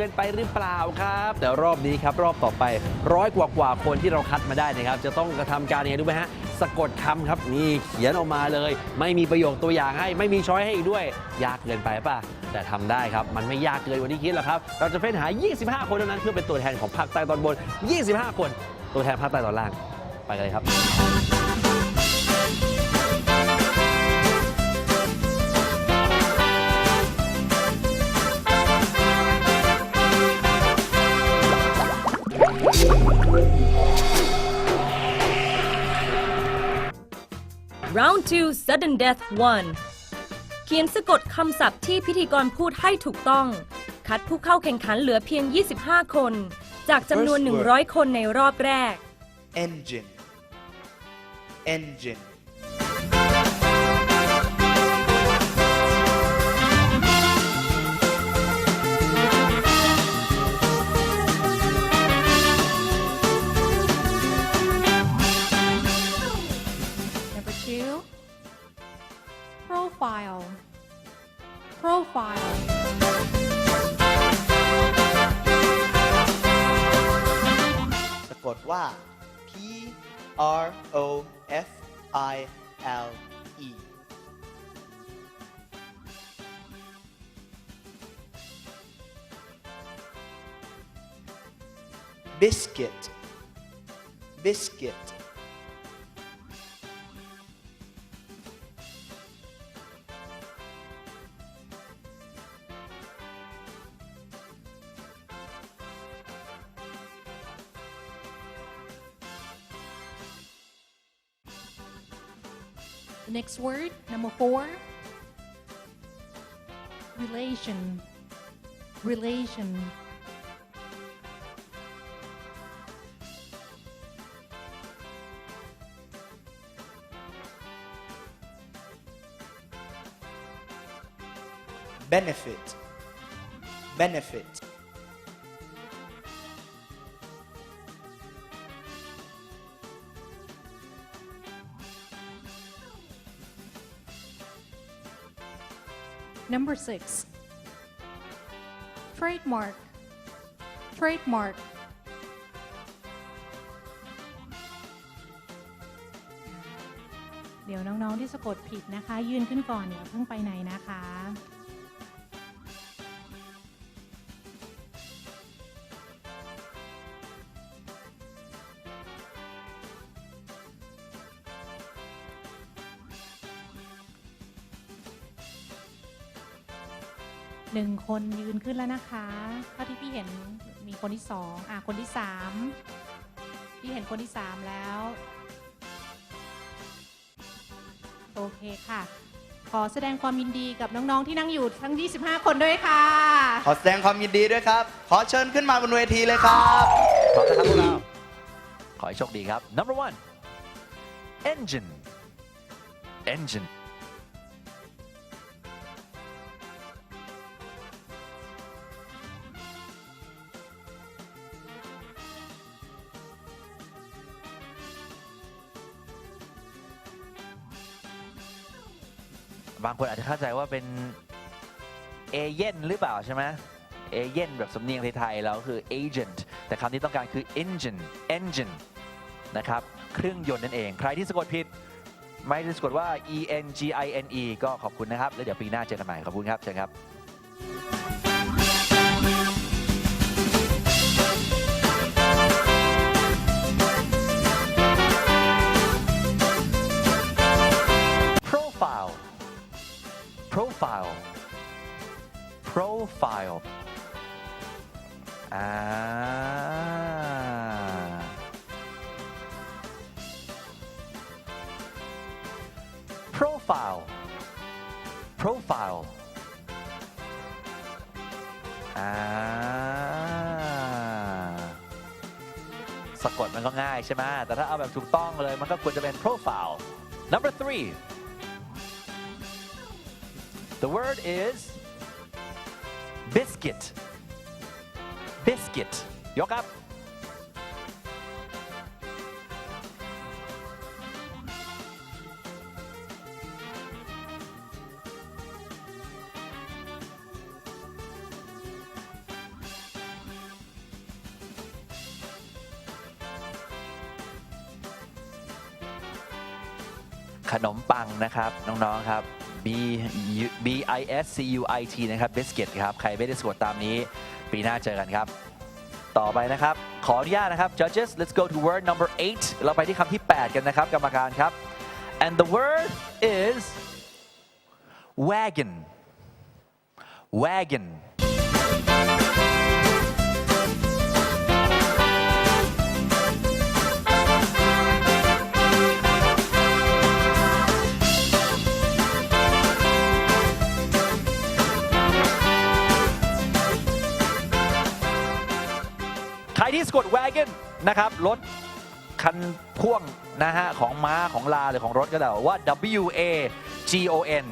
กินไปหรือเปล่าครับ แต่รอบนี้ครับรอบต่อไปร้อยกว่ากว่าคนที่เราคัดมาได้นะครับ จะต้องกระทำการยังไงรู้ไหมฮะสะกดคำครับนี่เขียนออกมาเลย ไม่มีประโยคตัวอย่างให้ ไม่มีช้อยให้อีกด้วย ยากเกินไปป่ะ แต่ทำได้ครับ มันไม่ยากเกินกว่าที่คิดหรอกครับ เราจะเฟ้นหา 25 คนเท่านั้นเพื่อเป็นตัวแทนของภาคใต้ตอนบน 25 คน ตัวแทนภาคใต้ตอนล่าง ไปกันเลยครับ Round 2 Sudden Death 1 เขียนสะกดคำศัพท์ที่พิธีกรพูดให้ถูกต้อง คัดผู้เข้าแข่งขันเหลือเพียง 25 คน จากจำนวน First word 100 คนในรอบแรก engine engine biscuit biscuit The next word, number four, relation. Relation. Benefit benefit Number six, trademark. Trademark. เดี๋ยวน้อง ๆ ที่สะกดผิดนะคะ ยืนขึ้นก่อนอย่าเพิ่งไปไหนนะคะ นึ่งคนยืนขึ้นแล้วนะคะเท่าที่พี่เห็นมีคนที่สองอะคนที่สามพี่เห็นคนที่สามแล้ว โอเคค่ะ ขอแสดงความยินดีกับน้องๆที่นั่งอยู่ทั้ง 25 คนด้วยค่ะ ขอแสดงความยินดีด้วยครับ ขอเชิญขึ้นมาบนเวทีเลยครับพร้อมนะครับพวกเราขอให้โชคดีครับ number one engine engine บางคนอาจจะเข้าใจว่าเป็นเอเย่นหรือเปล่าใช่ไหมเอเย่นแบบสำเนียงไทยๆเราคือ agent แต่คำที่ต้องการคือ engine engine นะครับเครื่องยนต์นั่นเอง ใครที่สะกดผิด ไม่ได้สะกดว่า e n g i n e ก็ขอบคุณนะครับ แล้วเดี๋ยวปีหน้าเจอกันใหม่ ขอบคุณครับ เชิญครับ profile profile อ่า profile profile อ่า สะกดมันก็ง่ายใช่ไหมแต่ถ้าเอาแบบถูกต้องเลยมันก็ควรจะเป็น profile number three The word is biscuit. Biscuit. ยกครับ ขนมปังนะครับ น้อง ๆ ครับ B B I S C U I T นะครับ biscuit ครับ ใครไม่ได้สะกดตามนี้ ปีหน้าเจอกันครับ ต่อไปนะครับ ขออนุญาตนะครับ judges let's go to word number 8 เราไปที่คำที่ 8 กันนะครับ กรรมการครับ and the word is wagon wagon กด wagon นะครับรถคันพ่วงนะฮะของม้าของลาหรือของรถก็แล้วว่า W A G O N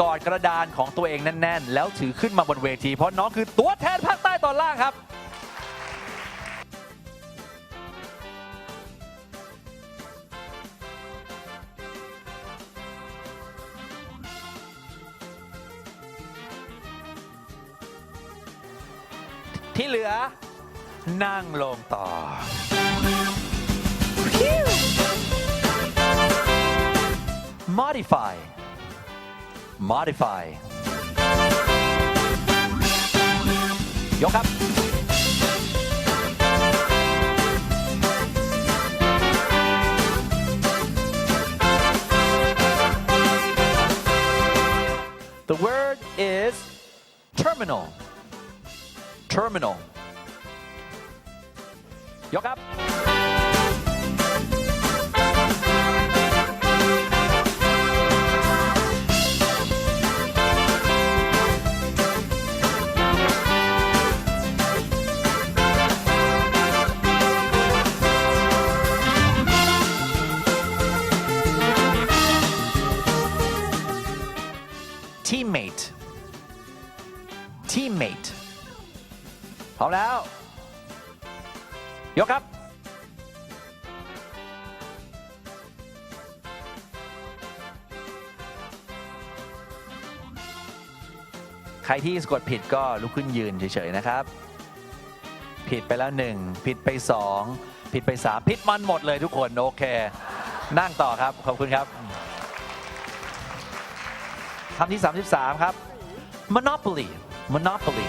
กอดกระดานของตัวเองแน่น ๆ แล้วถือขึ้นมาบนเวที เพราะน้องคือตัวแทนภาคใต้ตอนล่างครับที่เหลือ นั่งลงต่อ modify modify ยกครับ The word is terminal terminal ยกครับ teammate teammate พร้อมแล้ว ยกครับใครที่สะกดผิดก็ลุกขึ้นยืนเฉยๆนะครับ ผิดไปแล้วหนึ่งผิดไปสองผิดไปสามผิดมันหมดเลยทุกคนโอเค นั่งต่อครับขอบคุณครับคำที่ 33 ครับ monopoly monopoly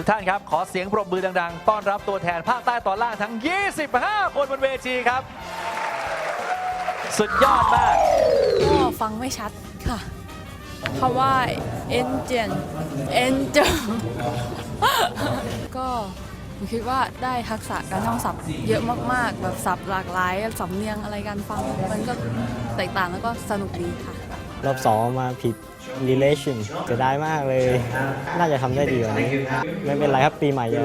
ทุกท่านครับ ขอเสียงปรบมือดัง ๆ ต้อนรับตัวแทนภาคใต้ตอนล่างทั้ง 25 คนบนเวทีครับ สุดยอดมาก ก็ฟังไม่ชัดค่ะคำว่า engine engine ก็ผมคิดว่าได้ทักษะการท่องศัพท์เยอะมาก ๆ แบบศัพท์หลากหลายสำเนียงอะไรการฟัง มันก็แตกต่างแล้วก็สนุกดีค่ะ รอบสองมาผิด relation จะได้มากเลย น่าจะทำได้ดีกว่านี้ ไม่เป็นไรครับปีใหม่จะ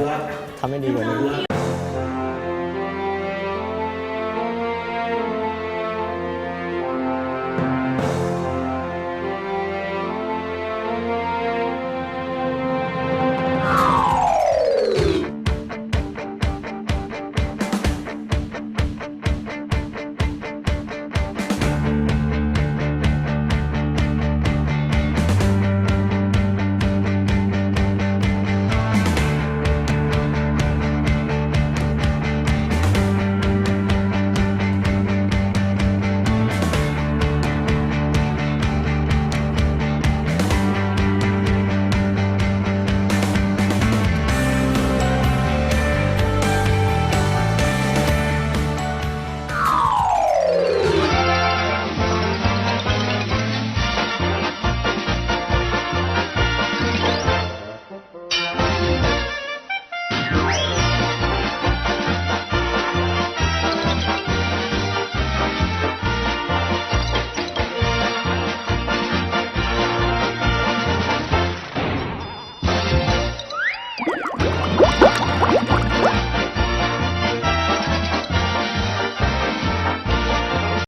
ทำได้ดีกว่านี้